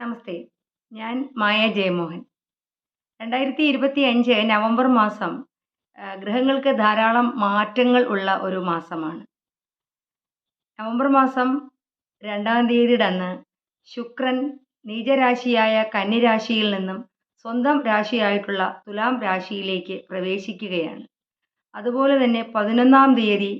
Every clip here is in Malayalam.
നമസ്തേ ഞാൻ മായ ജയമോഹൻ. രണ്ടായിരത്തി ഇരുപത്തി അഞ്ച് നവംബർ മാസം ഗ്രഹങ്ങൾക്ക് ധാരാളം മാറ്റങ്ങൾ ഉള്ള ഒരു മാസമാണ്. നവംബർ മാസം രണ്ടാം തീയതിയുടെ അന്ന് ശുക്രൻ നീചരാശിയായ കന്നിരാശിയിൽ നിന്നും സ്വന്തം രാശിയായിട്ടുള്ള തുലാം രാശിയിലേക്ക് പ്രവേശിക്കുകയാണ്. അതുപോലെ തന്നെ പതിനൊന്നാം തീയതി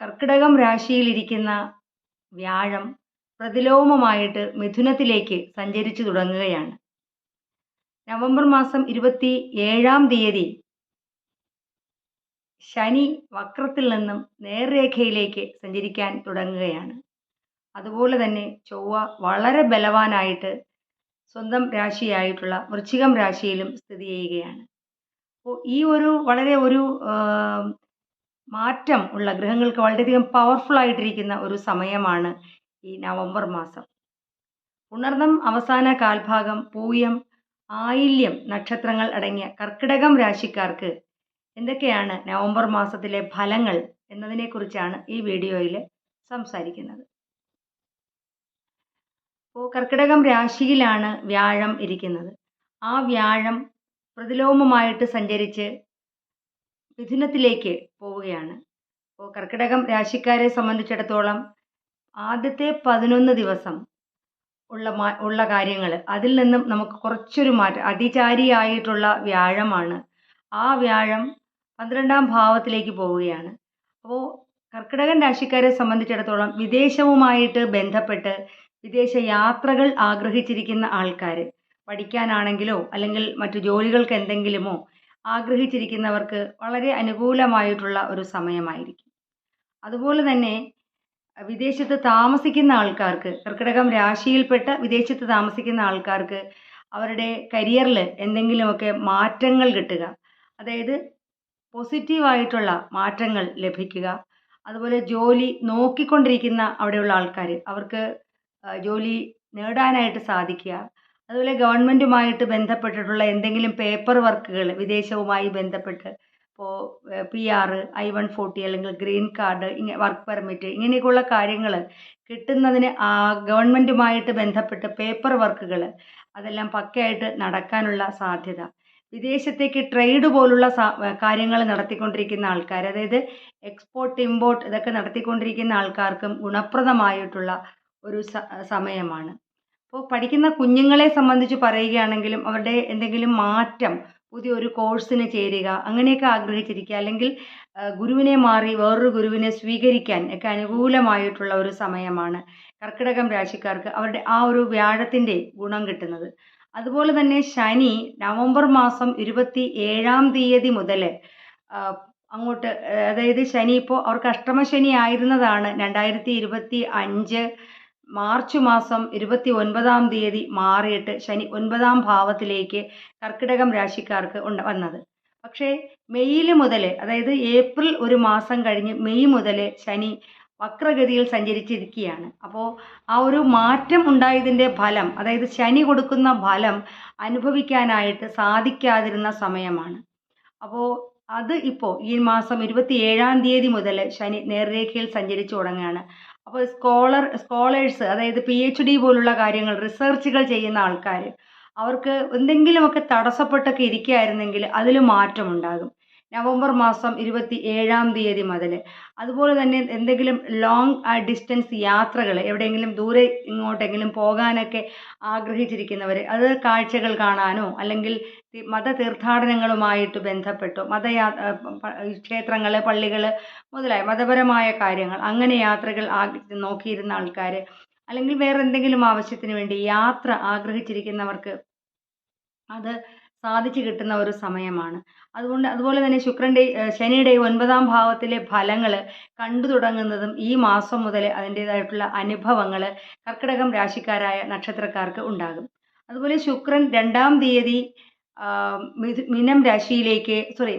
കർക്കിടകം രാശിയിലിരിക്കുന്ന വ്യാഴം പ്രതിലോമമായിട്ട് മിഥുനത്തിലേക്ക് സഞ്ചരിച്ചു തുടങ്ങുകയാണ്. നവംബർ മാസം ഇരുപത്തി ഏഴാം തീയതി ശനി വക്രത്തിൽ നിന്നും നേർരേഖയിലേക്ക് സഞ്ചരിക്കാൻ തുടങ്ങുകയാണ്. അതുപോലെ തന്നെ ചൊവ്വ വളരെ ബലവാനായിട്ട് സ്വന്തം രാശിയായിട്ടുള്ള വൃശ്ചികം രാശിയിലും സ്ഥിതി ചെയ്യുകയാണ്. അപ്പോൾ ഈ ഒരു വളരെ ഒരു മാറ്റം ഉള്ള ഗ്രഹങ്ങൾക്ക് വളരെയധികം പവർഫുൾ ആയിട്ടിരിക്കുന്ന ഒരു സമയമാണ് ഈ നവംബർ മാസം. ഉണർന്നം അവസാന കാൽഭാഗം പൂയം ആയില്യം നക്ഷത്രങ്ങൾ അടങ്ങിയ കർക്കിടകം രാശിക്കാർക്ക് എന്തൊക്കെയാണ് നവംബർ മാസത്തിലെ ഫലങ്ങൾ എന്നതിനെക്കുറിച്ചാണ് ഈ വീഡിയോയിൽ സംസാരിക്കുന്നത്. ഇപ്പോൾ കർക്കിടകം രാശിയിലാണ് വ്യാഴം ഇരിക്കുന്നത്. ആ വ്യാഴം പ്രതിലോമമായിട്ട് സഞ്ചരിച്ച് മിഥുനത്തിലേക്ക് പോവുകയാണ്. അപ്പോൾ കർക്കിടകം രാശിക്കാരെ സംബന്ധിച്ചിടത്തോളം ആദ്യത്തെ പതിനൊന്ന് ദിവസം ഉള്ള ഉള്ള കാര്യങ്ങൾ അതിൽ നിന്നും നമുക്ക് കുറച്ചൊരു മാറ്റം. അതിചാരിയായിട്ടുള്ള വ്യാഴമാണ്. ആ വ്യാഴം പന്ത്രണ്ടാം ഭാവത്തിലേക്ക് പോവുകയാണ്. അപ്പോൾ കർക്കിടകൻ രാശിക്കാരെ സംബന്ധിച്ചിടത്തോളം വിദേശവുമായിട്ട് ബന്ധപ്പെട്ട് വിദേശ യാത്രകൾ ആഗ്രഹിച്ചിരിക്കുന്ന ആൾക്കാർ പഠിക്കാനാണെങ്കിലോ അല്ലെങ്കിൽ മറ്റു ജോലികൾക്ക് എന്തെങ്കിലുമോ ആഗ്രഹിച്ചിരിക്കുന്നവർക്ക് വളരെ അനുകൂലമായിട്ടുള്ള ഒരു സമയമായിരിക്കും. അതുപോലെ തന്നെ വിദേശത്ത് താമസിക്കുന്ന ആൾക്കാർക്ക് കർക്കിടകം രാശിയിൽപ്പെട്ട വിദേശത്ത് താമസിക്കുന്ന ആൾക്കാർക്ക് അവരുടെ കരിയറിൽ എന്തെങ്കിലുമൊക്കെ മാറ്റങ്ങൾ കിട്ടുക. അതായത് പോസിറ്റീവായിട്ടുള്ള മാറ്റങ്ങൾ ലഭിക്കുക. അതുപോലെ ജോലി നോക്കിക്കൊണ്ടിരിക്കുന്ന അവിടെയുള്ള ആൾക്കാർ അവർക്ക് ജോലി നേടാനായിട്ട് സാധിക്കുക. അതുപോലെ ഗവൺമെന്റുമായിട്ട് ബന്ധപ്പെട്ടിട്ടുള്ള എന്തെങ്കിലും പേപ്പർ വർക്കുകൾ വിദേശവുമായി ബന്ധപ്പെട്ട് ഇപ്പോൾ P R I one forty അല്ലെങ്കിൽ ഗ്രീൻ കാർഡ് ഇങ്ങനെ വർക്ക് പെർമിറ്റ് ഇങ്ങനെയൊക്കെയുള്ള കാര്യങ്ങൾ കിട്ടുന്നതിന് ആ ഗവൺമെന്റുമായിട്ട് ബന്ധപ്പെട്ട് പേപ്പർ വർക്കുകൾ അതെല്ലാം പക്കയായിട്ട് നടക്കാനുള്ള സാധ്യത. വിദേശത്തേക്ക് ട്രേഡ് പോലുള്ള കാര്യങ്ങൾ നടത്തിക്കൊണ്ടിരിക്കുന്ന ആൾക്കാർ അതായത് എക്സ്പോർട്ട് ഇമ്പോർട്ട് ഇതൊക്കെ നടത്തിക്കൊണ്ടിരിക്കുന്ന ആൾക്കാർക്കും ഗുണപ്രദമായിട്ടുള്ള ഒരു സമയമാണ്. അപ്പോൾ പഠിക്കുന്ന കുഞ്ഞുങ്ങളെ സംബന്ധിച്ച് പറയുകയാണെങ്കിലും അവരുടെ എന്തെങ്കിലും മാറ്റം പുതിയൊരു കോഴ്സിന് ചേരുക അങ്ങനെയൊക്കെ ആഗ്രഹിച്ചിരിക്കുക. അല്ലെങ്കിൽ ഗുരുവിനെ മാറി വേറൊരു ഗുരുവിനെ സ്വീകരിക്കാൻ ഒക്കെ അനുകൂലമായിട്ടുള്ള ഒരു സമയമാണ് കർക്കിടകം രാശിക്കാർക്ക് അവരുടെ ആ ഒരു വ്യാഴത്തിന്റെ ഗുണം കിട്ടുന്നത്. അതുപോലെ തന്നെ ശനി നവംബർ മാസം ഇരുപത്തി ഏഴാം തീയതി മുതൽ അങ്ങോട്ട് അതായത് ശനി ഇപ്പോൾ അവർക്ക് അഷ്ടമശനി ആയിരുന്നതാണ് രണ്ടായിരത്തി ഇരുപത്തി അഞ്ച് മാർച്ച് മാസം ഇരുപത്തി ഒൻപതാം തീയതി മാറിയിട്ട് ശനി ഒൻപതാം ഭാവത്തിലേക്ക് കർക്കിടകം രാശിക്കാർക്ക് ഉണ്ട് വന്നത്. പക്ഷേ മെയ്യിൽ മുതൽ അതായത് ഏപ്രിൽ ഒരു മാസം കഴിഞ്ഞ് മെയ് മുതൽ ശനി വക്രഗതിയിൽ സഞ്ചരിച്ചിരിക്കുകയാണ്. അപ്പോൾ ആ ഒരു മാറ്റം ഉണ്ടായതിന്റെ ഫലം അതായത് ശനി കൊടുക്കുന്ന ഫലം അനുഭവിക്കാനായിട്ട് സാധിക്കാതിരുന്ന സമയമാണ്. അപ്പോൾ അത് ഇപ്പോൾ ഈ മാസം ഇരുപത്തി ഏഴാം തീയതി മുതൽ ശനി നേർരേഖയിൽ സഞ്ചരിച്ചു തുടങ്ങുകയാണ്. അപ്പോൾ സ്കോളർ സ്കോളേഴ്സ് അതായത് പി എച്ച് ഡി പോലുള്ള കാര്യങ്ങൾ റിസർച്ചുകൾ ചെയ്യുന്ന ആൾക്കാർ അവർക്ക് എന്തെങ്കിലുമൊക്കെ തടസ്സപ്പെട്ടൊക്കെ ഇരിക്കുകയായിരുന്നെങ്കിൽ അതിൽ മാറ്റമുണ്ടാകും. നവംബർ മാസം ഇരുപത്തി ഏഴാം തീയതി മുതൽ അതുപോലെ തന്നെ എന്തെങ്കിലും ലോങ് ഡിസ്റ്റൻസ് യാത്രകൾ എവിടെയെങ്കിലും ദൂരെ ഇങ്ങോട്ടെങ്കിലും പോകാനൊക്കെ ആഗ്രഹിച്ചിരിക്കുന്നവർ അത് കാഴ്ചകൾ കാണാനോ അല്ലെങ്കിൽ മത തീർത്ഥാടനങ്ങളുമായിട്ട് ബന്ധപ്പെട്ടോ മതയാ ക്ഷേത്രങ്ങൾ പള്ളികൾ മുതലായ മതപരമായ കാര്യങ്ങൾ അങ്ങനെ യാത്രകൾ നോക്കിയിരുന്ന ആൾക്കാർ അല്ലെങ്കിൽ വേറെ എന്തെങ്കിലും ആവശ്യത്തിന് വേണ്ടി യാത്ര ആഗ്രഹിച്ചിരിക്കുന്നവർക്ക് അത് സാധിച്ചു കിട്ടുന്ന ഒരു സമയമാണ്. അതുകൊണ്ട് അതുപോലെ തന്നെ ശുക്രന്റെ ശനിയുടെ ഒൻപതാം ഭാവത്തിലെ ഫലങ്ങൾ കണ്ടു തുടങ്ങുന്നതും ഈ മാസം മുതൽ അതിന്റേതായിട്ടുള്ള അനുഭവങ്ങൾ കർക്കിടകം രാശിക്കാരായ നക്ഷത്രക്കാർക്ക് ഉണ്ടാകും. അതുപോലെ ശുക്രൻ രണ്ടാം തീയതി മിനം രാശിയിലേക്ക് സോറി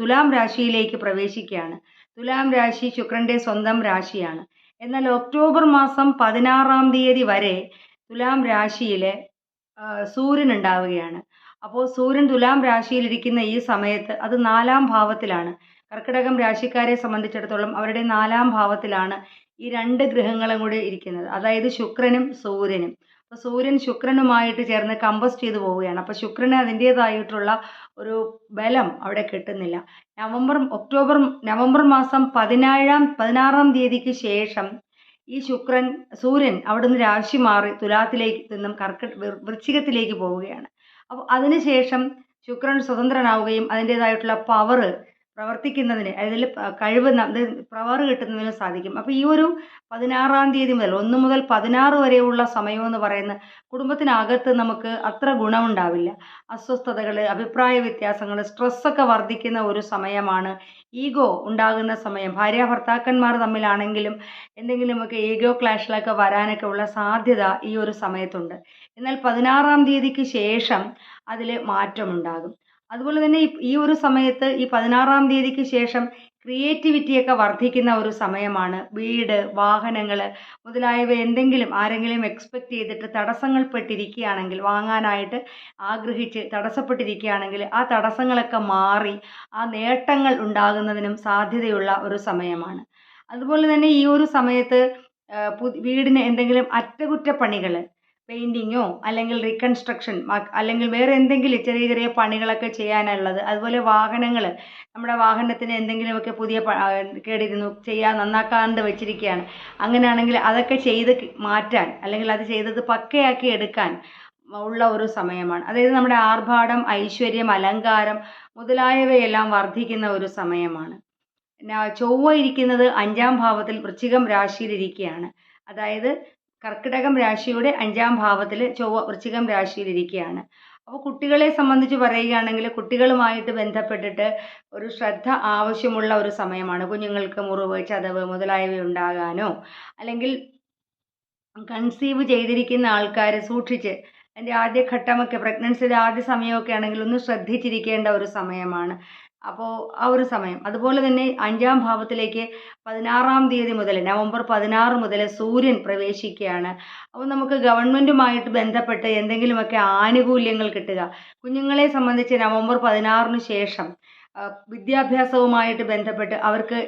തുലാം രാശിയിലേക്ക് പ്രവേശിക്കുകയാണ്. തുലാം രാശി ശുക്രന്റെ സ്വന്തം രാശിയാണ്. എന്നാൽ ഒക്ടോബർ മാസം പതിനാറാം തീയതി വരെ തുലാം രാശിയിൽ സൂര്യൻ ഉണ്ടാവുകയാണ്. അപ്പോൾ സൂര്യൻ തുലാം രാശിയിലിരിക്കുന്ന ഈ സമയത്ത് അത് നാലാം ഭാവത്തിലാണ്. കർക്കിടകം രാശിക്കാരെ സംബന്ധിച്ചിടത്തോളം അവരുടെ നാലാം ഭാവത്തിലാണ് ഈ രണ്ട് ഗ്രഹങ്ങളും കൂടി ഇരിക്കുന്നത്. അതായത് ശുക്രനും സൂര്യനും. അപ്പോൾ സൂര്യൻ ശുക്രനുമായിട്ട് ചേർന്ന് കമ്പസ്റ്റ് ചെയ്തു പോവുകയാണ്. അപ്പോൾ ശുക്രന് അതിന്റെതായിട്ടുള്ള ഒരു ബലം അവിടെ കിട്ടുന്നില്ല. നവംബർ ഒക്ടോബർ നവംബർ മാസം പതിനേഴാം പതിനാറാം തീയതിക്ക് ശേഷം ഈ ശുക്രൻ സൂര്യൻ അവിടുന്ന് രാശി മാറി തുലാത്തിലേക്ക് നിന്നും കർക്കിട വൃശ്ചികത്തിലേക്ക് പോവുകയാണ്. അപ്പോൾ അതിനുശേഷം ശുക്രൻ സ്വതന്ത്രനാവുകയും അതിന്റേതായിട്ടുള്ള പവർ പ്രവർത്തിക്കുന്നതിന് അതിൽ കഴിവ് പവർ കിട്ടുന്നതിന് സാധിക്കും. അപ്പോൾ ഈ ഒരു പതിനാറാം തീയതി മുതൽ ഒന്ന് മുതൽ പതിനാറ് വരെയുള്ള സമയം എന്ന് പറയുന്ന കുടുംബത്തിനകത്ത് നമുക്ക് അത്ര ഗുണമുണ്ടാവില്ല. അസ്വസ്ഥതകൾ അഭിപ്രായ വ്യത്യാസങ്ങൾ സ്ട്രെസ്സൊക്കെ വർദ്ധിക്കുന്ന ഒരു സമയമാണ് ഈഗോ ഉണ്ടാകുന്ന സമയം. ഭാര്യ ഭർത്താക്കന്മാർ തമ്മിലാണെങ്കിലും എന്തെങ്കിലുമൊക്കെ ഈഗോ ക്ലാഷിലൊക്കെ വരാനൊക്കെ ഉള്ള സാധ്യത ഈ ഒരു സമയത്തുണ്ട്. എന്നാൽ പതിനാറാം തീയതിക്ക് ശേഷം അതിൽ മാറ്റമുണ്ടാകും. അതുപോലെ തന്നെ ഈ- ഒരു സമയത്ത് ഈ പതിനാറാം തീയതിക്ക് ശേഷം ക്രിയേറ്റിവിറ്റിയൊക്കെ വർദ്ധിക്കുന്ന ഒരു സമയമാണ്. വീട് വാഹനങ്ങൾ മുതലായവ എന്തെങ്കിലും ആരെങ്കിലും എക്സ്പെക്റ്റ് ചെയ്തിട്ട് തടസ്സങ്ങൾ പെട്ടിരിക്കുകയാണെങ്കിൽ വാങ്ങാനായിട്ട് ആഗ്രഹിച്ച് തടസ്സപ്പെട്ടിരിക്കുകയാണെങ്കിൽ ആ തടസ്സങ്ങളൊക്കെ മാറി ആ നേട്ടങ്ങൾ ഉണ്ടാകുന്നതിനും സാധ്യതയുള്ള ഒരു സമയമാണ്. അതുപോലെ തന്നെ ഈ ഒരു സമയത്ത് വീടിന് എന്തെങ്കിലും അറ്റകുറ്റപ്പണികൾ പെയിന്റിങ്ങോ അല്ലെങ്കിൽ റീകൺസ്ട്രക്ഷൻ അല്ലെങ്കിൽ വേറെ എന്തെങ്കിലും ചെറിയ ചെറിയ പണികളൊക്കെ ചെയ്യാനുള്ളത്. അതുപോലെ വാഹനങ്ങൾ നമ്മുടെ വാഹനത്തിന് എന്തെങ്കിലുമൊക്കെ പുതിയ കേടിരുന്നു ചെയ്യാൻ നന്നാക്കാണ്ട് വെച്ചിരിക്കുകയാണ് അങ്ങനെയാണെങ്കിൽ അതൊക്കെ ചെയ്ത് മാറ്റാൻ അല്ലെങ്കിൽ അത് ചെയ്തത് പക്കയാക്കി എടുക്കാൻ ഉള്ള ഒരു സമയമാണ്. അതായത് നമ്മുടെ ആർഭാടം ഐശ്വര്യം അലങ്കാരം മുതലായവയെല്ലാം വർദ്ധിക്കുന്ന ഒരു സമയമാണ്. ചൊവ്വ ഇരിക്കുന്നത് അഞ്ചാം ഭാവത്തിൽ വൃശ്ചികം രാശിയിലിരിക്കുകയാണ് അതായത് കർക്കിടകം രാശിയുടെ അഞ്ചാം ഭാവത്തിൽ ചൊവ്വ വൃശ്ചികം രാശിയിലിരിക്കുകയാണ്. അപ്പോൾ കുട്ടികളെ സംബന്ധിച്ച് പറയുകയാണെങ്കിൽ കുട്ടികളുമായിട്ട് ബന്ധപ്പെട്ടിട്ട് ഒരു ശ്രദ്ധ ആവശ്യമുള്ള ഒരു സമയമാണ്. കുഞ്ഞുങ്ങൾക്ക് മുറിവ് ചതവ് മുതലായവ ഉണ്ടാകാനോ അല്ലെങ്കിൽ കൺസീവ് ചെയ്തിരിക്കുന്ന ആൾക്കാർ സൂക്ഷിച്ച് അതിന്റെ ആദ്യഘട്ടമൊക്കെ പ്രഗ്നൻസിയുടെ ആദ്യ സമയമൊക്കെ ആണെങ്കിൽ ഒന്ന് ശ്രദ്ധിച്ചിരിക്കേണ്ട ഒരു സമയമാണ്. അപ്പോൾ ആ ഒരു സമയം. അതുപോലെ തന്നെ അഞ്ചാം ഭാവത്തിലേക്ക് പതിനാറാം തീയതി മുതൽ നവംബർ പതിനാറ് മുതൽ സൂര്യൻ പ്രവേശിക്കുകയാണ്. അപ്പോൾ നമുക്ക് ഗവൺമെന്റുമായിട്ട് ബന്ധപ്പെട്ട് എന്തെങ്കിലുമൊക്കെ ആനുകൂല്യങ്ങൾ കിട്ടുക. കുഞ്ഞുങ്ങളെ സംബന്ധിച്ച് നവംബർ പതിനാറിന് ശേഷം വിദ്യാഭ്യാസവുമായിട്ട് ബന്ധപ്പെട്ട് അവർക്ക്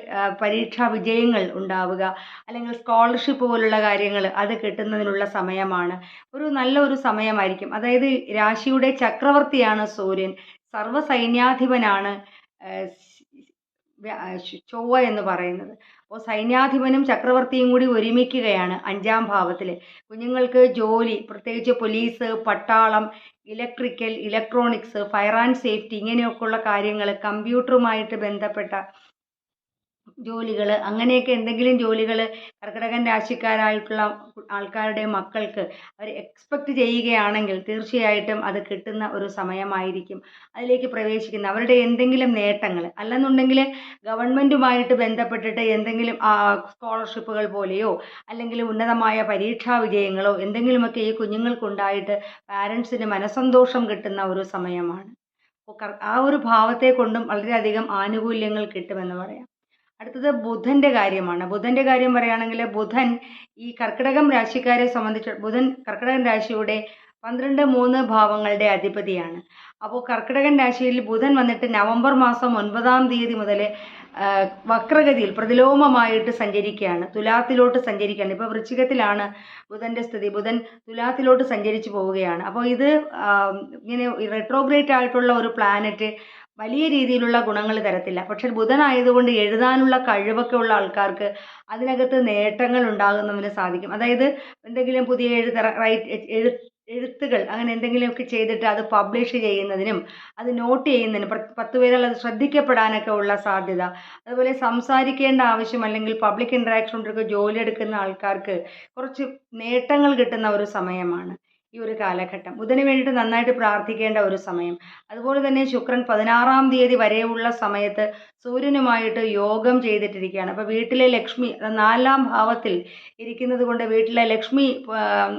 പരീക്ഷാ വിജയങ്ങൾ ഉണ്ടാവുക അല്ലെങ്കിൽ സ്കോളർഷിപ്പ് പോലുള്ള കാര്യങ്ങൾ അത് കിട്ടുന്നതിനുള്ള സമയമാണ്. ഒരു നല്ല ഒരു സമയമായിരിക്കും. അതായത് രാശിയുടെ ചക്രവർത്തിയാണ് സൂര്യൻ. സർവസൈന്യാധിപനാണ് ചൊവ്വ എന്ന് പറയുന്നത്. അപ്പോൾ സൈന്യാധിപനും ചക്രവർത്തിയും കൂടി ഒരുമിക്കുകയാണ് അഞ്ചാം ഭാവത്തിൽ കുഞ്ഞുങ്ങൾക്ക് ജോലി പ്രത്യേകിച്ച് പോലീസ് പട്ടാളം electrical electronics fire and safety ഇങ്ങനെയൊക്കെയുള്ള കാര്യങ്ങൾ കമ്പ്യൂട്ടറുമായിട്ട് ബന്ധപ്പെട്ട ജോലികൾ അങ്ങനെയൊക്കെ എന്തെങ്കിലും ജോലികൾ കർക്കിടകൻ രാശിക്കാരായിട്ടുള്ള ആൾക്കാരുടെ മക്കൾക്ക് അവർ എക്സ്പെക്റ്റ് ചെയ്യുകയാണെങ്കിൽ തീർച്ചയായിട്ടും അത് കിട്ടുന്ന ഒരു സമയമായിരിക്കും. അതിലേക്ക് പ്രവേശിക്കുന്ന അവരുടെ എന്തെങ്കിലും നേട്ടങ്ങൾ അല്ലെന്നുണ്ടെങ്കിൽ ഗവൺമെന്റുമായിട്ട് ബന്ധപ്പെട്ടിട്ട് എന്തെങ്കിലും സ്കോളർഷിപ്പുകൾ പോലെയോ അല്ലെങ്കിൽ ഉന്നതമായ പരീക്ഷാ വിജയങ്ങളോ എന്തെങ്കിലുമൊക്കെ ഈ കുഞ്ഞുങ്ങൾക്കുണ്ടായിട്ട് പാരൻസിന് മനസ്സന്തോഷം കിട്ടുന്ന ഒരു സമയമാണ്. ആ ഒരു ഭാവത്തെ കൊണ്ടും വളരെയധികം ആനുകൂല്യങ്ങൾ കിട്ടുമെന്ന് പറയാം. അടുത്തത് ബുധന്റെ കാര്യമാണ്. ബുധന്റെ കാര്യം പറയുകയാണെങ്കിൽ ബുധൻ ഈ കർക്കിടകം രാശിക്കാരെ സംബന്ധിച്ച് ബുധൻ കർക്കിടകൻ രാശിയുടെ പന്ത്രണ്ട് മൂന്ന് ഭാവങ്ങളുടെ അധിപതിയാണ്. അപ്പോൾ കർക്കിടകൻ രാശിയിൽ ബുധൻ വന്നിട്ട് നവംബർ മാസം ഒൻപതാം തീയതി മുതൽ വക്രഗതിയിൽ പ്രതിലോമമായിട്ട് സഞ്ചരിക്കുകയാണ്. തുലാത്തിലോട്ട് സഞ്ചരിക്കുകയാണ്. ഇപ്പോൾ വൃശ്ചികത്തിലാണ് ബുധന്റെ സ്ഥിതി. ബുധൻ തുലാത്തിലോട്ട് സഞ്ചരിച്ചു പോവുകയാണ്. അപ്പോൾ ഇത് ഇങ്ങനെ റെട്രോഗ്രേറ്റ് ആയിട്ടുള്ള ഒരു പ്ലാനറ്റ് വലിയ രീതിയിലുള്ള ഗുണങ്ങൾ തരത്തില്ല. പക്ഷെ ബുധനായതുകൊണ്ട് എഴുതാനുള്ള കഴിവൊക്കെ ഉള്ള ആൾക്കാർക്ക് അതിനകത്ത് നേട്ടങ്ങൾ ഉണ്ടാകുന്നതിന് സാധിക്കും. അതായത് എന്തെങ്കിലും പുതിയ എഴുത്ത് റൈറ്റ് എഴു എഴുത്തുകൾ അങ്ങനെ എന്തെങ്കിലുമൊക്കെ ചെയ്തിട്ട് അത് പബ്ലിഷ് ചെയ്യുന്നതിനും അത് നോട്ട് ചെയ്യുന്നതിനും പത്ത് പേരുള്ളത് അത് ശ്രദ്ധിക്കപ്പെടാനൊക്കെ ഉള്ള സാധ്യത. അതുപോലെ സംസാരിക്കേണ്ട ആവശ്യം അല്ലെങ്കിൽ പബ്ലിക് ഇൻട്രാക്ഷനൊക്കെ ജോലി എടുക്കുന്ന ആൾക്കാർക്ക് കുറച്ച് നേട്ടങ്ങൾ കിട്ടുന്ന ഒരു സമയമാണ്. ഈ ഒരു കാലഘട്ടം. ബുധന് വേണ്ടിയിട്ട് നന്നായിട്ട് പ്രാർത്ഥിക്കേണ്ട ഒരു സമയം. അതുപോലെ തന്നെ ശുക്രൻ പതിനാറാം തീയതി വരെയുള്ള സമയത്ത് സൂര്യനുമായിട്ട് യോഗം ചെയ്തിട്ടിരിക്കുകയാണ്. അപ്പോൾ വീട്ടിലെ ലക്ഷ്മി നാലാം ഭാവത്തിൽ ഇരിക്കുന്നത് കൊണ്ട് വീട്ടിലെ ലക്ഷ്മി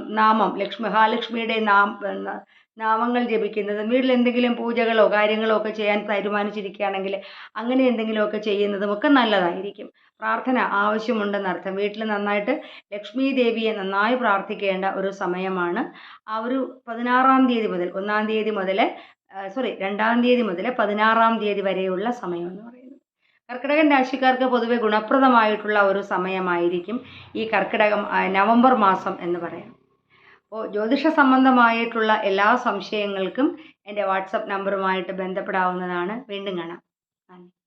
നാമം ലക്ഷ്മി മഹാലക്ഷ്മിയുടെ ന- നാമങ്ങൾ ജപിക്കുന്നതും വീട്ടിൽ എന്തെങ്കിലും പൂജകളോ കാര്യങ്ങളോ ഒക്കെ ചെയ്യാൻ തീരുമാനിച്ചിരിക്കുകയാണെങ്കിൽ അങ്ങനെ എന്തെങ്കിലുമൊക്കെ ചെയ്യുന്നതും ഒക്കെ നല്ലതായിരിക്കും. പ്രാർത്ഥന ആവശ്യമുണ്ടെന്നർത്ഥം വീട്ടിൽ നന്നായിട്ട് ലക്ഷ്മി ദേവിയെ നന്നായി പ്രാർത്ഥിക്കേണ്ട ഒരു സമയമാണ്. ആ ഒരു പതിനാറാം തീയതി മുതൽ ഒന്നാം തീയതി മുതൽ സോറി രണ്ടാം തീയതി മുതൽ പതിനാറാം തീയതി വരെയുള്ള സമയം എന്ന് പറയുന്നത്. കർക്കിടകൻ രാശിക്കാർക്ക് പൊതുവെ ഗുണപ്രദമായിട്ടുള്ള ഒരു സമയമായിരിക്കും ഈ കർക്കിടകം നവംബർ മാസം എന്ന് പറയാം. അപ്പോൾ ജ്യോതിഷ സംബന്ധമായിട്ടുള്ള എല്ലാ സംശയങ്ങൾക്കും എന്റെ വാട്സപ്പ് നമ്പറുമായിട്ട് ബന്ധപ്പെടാവുന്നതാണ്. വീണ്ടും കാണാം. നന്ദി.